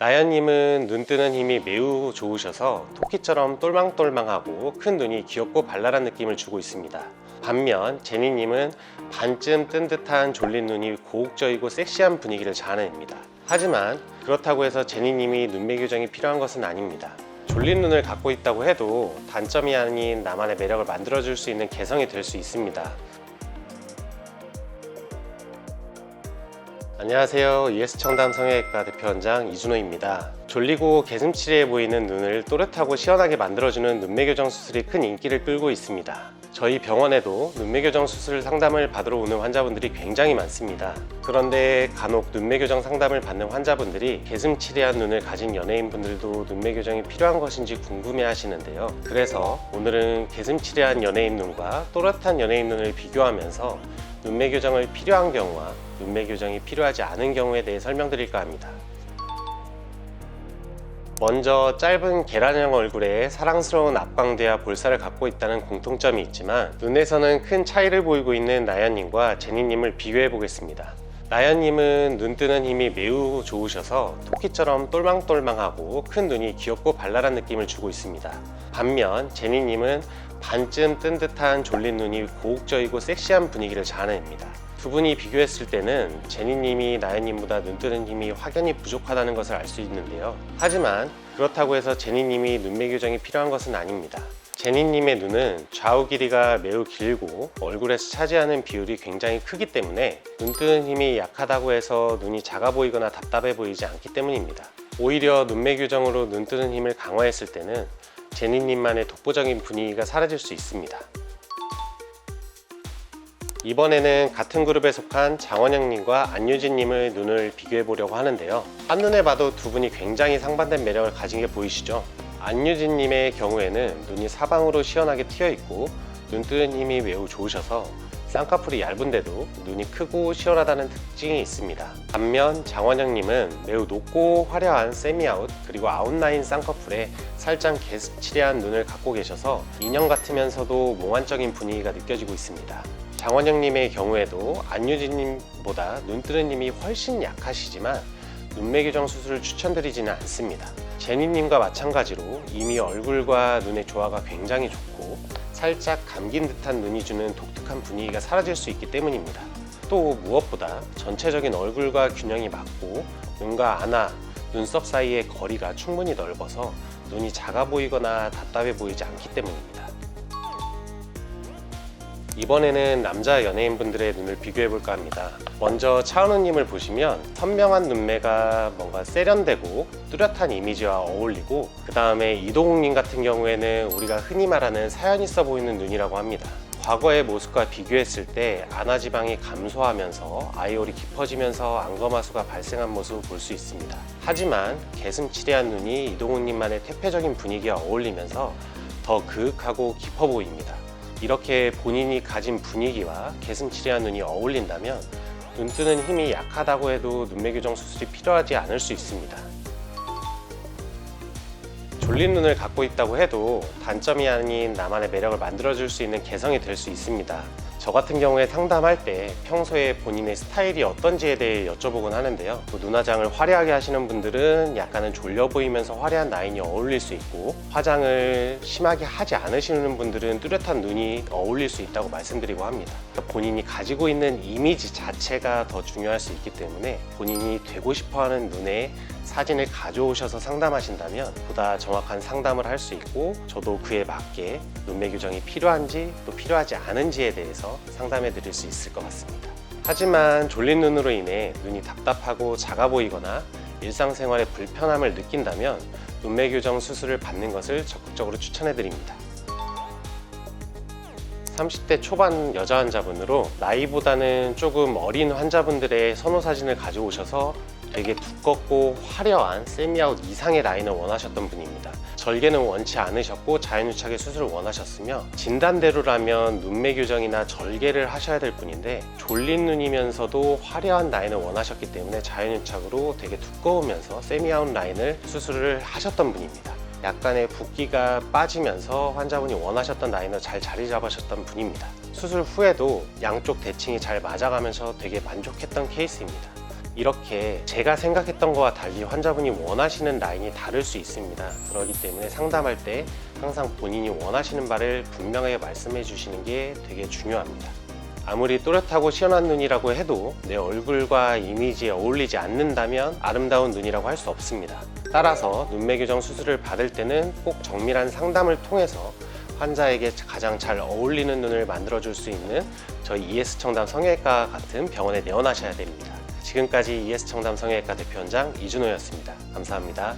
나연님은 눈 뜨는 힘이 매우 좋으셔서 토끼처럼 똘망똘망하고 큰 눈이 귀엽고 발랄한 느낌을 주고 있습니다. 반면 제니님은 반쯤 뜬 듯한 졸린 눈이 고혹적이고 섹시한 분위기를 자아냅니다. 하지만 그렇다고 해서 제니님이 눈매 교정이 필요한 것은 아닙니다. 졸린 눈을 갖고 있다고 해도 단점이 아닌 나만의 매력을 만들어줄 수 있는 개성이 될 수 있습니다. 안녕하세요. ES 청담 성형외과 대표원장 이준호입니다. 졸리고 개슴츠레해 보이는 눈을 또렷하고 시원하게 만들어주는 눈매 교정 수술이 큰 인기를 끌고 있습니다. 저희 병원에도 눈매 교정 수술 상담을 받으러 오는 환자분들이 굉장히 많습니다. 그런데 간혹 눈매 교정 상담을 받는 환자분들이 개슴츠레한 눈을 가진 연예인분들도 눈매 교정이 필요한 것인지 궁금해 하시는데요. 그래서 오늘은 개슴츠레한 연예인 눈과 또렷한 연예인 눈을 비교하면서 눈매 교정을 필요한 경우와 눈매 교정이 필요하지 않은 경우에 대해 설명드릴까 합니다. 먼저 짧은 계란형 얼굴에 사랑스러운 앞광대와 볼살을 갖고 있다는 공통점이 있지만 눈에서는 큰 차이를 보이고 있는 나연님과 제니님을 비교해 보겠습니다. 나연님은 눈 뜨는 힘이 매우 좋으셔서 토끼처럼 똘망똘망하고 큰 눈이 귀엽고 발랄한 느낌을 주고 있습니다. 반면 제니님은 반쯤 뜬 듯한 졸린 눈이 고혹적이고 섹시한 분위기를 자아냅니다. 두 분이 비교했을 때는 제니님이 나연님보다 눈 뜨는 힘이 확연히 부족하다는 것을 알 수 있는데요. 하지만 그렇다고 해서 제니님이 눈매 교정이 필요한 것은 아닙니다. 제니님의 눈은 좌우 길이가 매우 길고 얼굴에서 차지하는 비율이 굉장히 크기 때문에 눈 뜨는 힘이 약하다고 해서 눈이 작아 보이거나 답답해 보이지 않기 때문입니다. 오히려 눈매 교정으로 눈 뜨는 힘을 강화했을 때는 제니님만의 독보적인 분위기가 사라질 수 있습니다. 이번에는 같은 그룹에 속한 장원영님과 안유진님의 눈을 비교해 보려고 하는데요. 한눈에 봐도 두 분이 굉장히 상반된 매력을 가진 게 보이시죠? 안유진님의 경우에는 눈이 사방으로 시원하게 트여 있고 눈 뜨는 힘이 매우 좋으셔서 쌍꺼풀이 얇은데도 눈이 크고 시원하다는 특징이 있습니다. 반면 장원영님은 매우 높고 화려한 세미아웃 그리고 아웃라인 쌍꺼풀에 살짝 개스치레한 눈을 갖고 계셔서 인형 같으면서도 몽환적인 분위기가 느껴지고 있습니다. 장원영님의 경우에도 안유진님보다 눈 뜨는 힘이 훨씬 약하시지만 눈매 교정 수술을 추천드리지는 않습니다. 제니님과 마찬가지로 이미 얼굴과 눈의 조화가 굉장히 좋고 살짝 감긴 듯한 눈이 주는 독특한 분위기가 사라질 수 있기 때문입니다. 또 무엇보다 전체적인 얼굴과 균형이 맞고 눈과 안아, 눈썹 사이의 거리가 충분히 넓어서 눈이 작아 보이거나 답답해 보이지 않기 때문입니다. 이번에는 남자 연예인분들의 눈을 비교해 볼까 합니다. 먼저 차은우님을 보시면 선명한 눈매가 뭔가 세련되고 뚜렷한 이미지와 어울리고 그 다음에 이동욱님 같은 경우에는 우리가 흔히 말하는 사연 있어 보이는 눈이라고 합니다. 과거의 모습과 비교했을 때 안아지방이 감소하면서 아이올이 깊어지면서 안검하수가 발생한 모습을 볼 수 있습니다. 하지만 개슴치레한 눈이 이동욱님만의 태폐적인 분위기와 어울리면서 더 그윽하고 깊어 보입니다. 이렇게 본인이 가진 분위기와 개슴 치레한 눈이 어울린다면 눈 뜨는 힘이 약하다고 해도 눈매 교정 수술이 필요하지 않을 수 있습니다. 졸린 눈을 갖고 있다고 해도 단점이 아닌 나만의 매력을 만들어줄 수 있는 개성이 될 수 있습니다. 저 같은 경우에 상담할 때 평소에 본인의 스타일이 어떤지에 대해 여쭤보곤 하는데요. 또 눈화장을 화려하게 하시는 분들은 약간은 졸려 보이면서 화려한 라인이 어울릴 수 있고 화장을 심하게 하지 않으시는 분들은 뚜렷한 눈이 어울릴 수 있다고 말씀드리고 합니다. 그러니까 본인이 가지고 있는 이미지 자체가 더 중요할 수 있기 때문에 본인이 되고 싶어하는 눈에 사진을 가져오셔서 상담하신다면 보다 정확한 상담을 할 수 있고 저도 그에 맞게 눈매 교정이 필요한지 또 필요하지 않은지에 대해서 상담해 드릴 수 있을 것 같습니다. 하지만 졸린 눈으로 인해 눈이 답답하고 작아 보이거나 일상생활에 불편함을 느낀다면 눈매 교정 수술을 받는 것을 적극적으로 추천해 드립니다. 30대 초반 여자 환자분으로 나이보다는 조금 어린 환자분들의 선호 사진을 가져오셔서 되게 두껍고 화려한 세미아웃 이상의 라인을 원하셨던 분입니다. 절개는 원치 않으셨고 자연유착의 수술을 원하셨으며 진단대로라면 눈매 교정이나 절개를 하셔야 될 분인데 졸린 눈이면서도 화려한 라인을 원하셨기 때문에 자연유착으로 되게 두꺼우면서 세미아웃 라인을 수술을 하셨던 분입니다. 약간의 붓기가 빠지면서 환자분이 원하셨던 라인을 잘 자리 잡으셨던 분입니다. 수술 후에도 양쪽 대칭이 잘 맞아가면서 되게 만족했던 케이스입니다. 이렇게 제가 생각했던 것과 달리 환자분이 원하시는 라인이 다를 수 있습니다. 그렇기 때문에 상담할 때 항상 본인이 원하시는 바를 분명하게 말씀해 주시는 게 되게 중요합니다. 아무리 또렷하고 시원한 눈이라고 해도 내 얼굴과 이미지에 어울리지 않는다면 아름다운 눈이라고 할 수 없습니다. 따라서 눈매 교정 수술을 받을 때는 꼭 정밀한 상담을 통해서 환자에게 가장 잘 어울리는 눈을 만들어 줄 수 있는 저희 ES 청담 성형외과 같은 병원에 내원하셔야 됩니다. 지금까지 ES 청담 성형외과 대표원장 이준호였습니다. 감사합니다.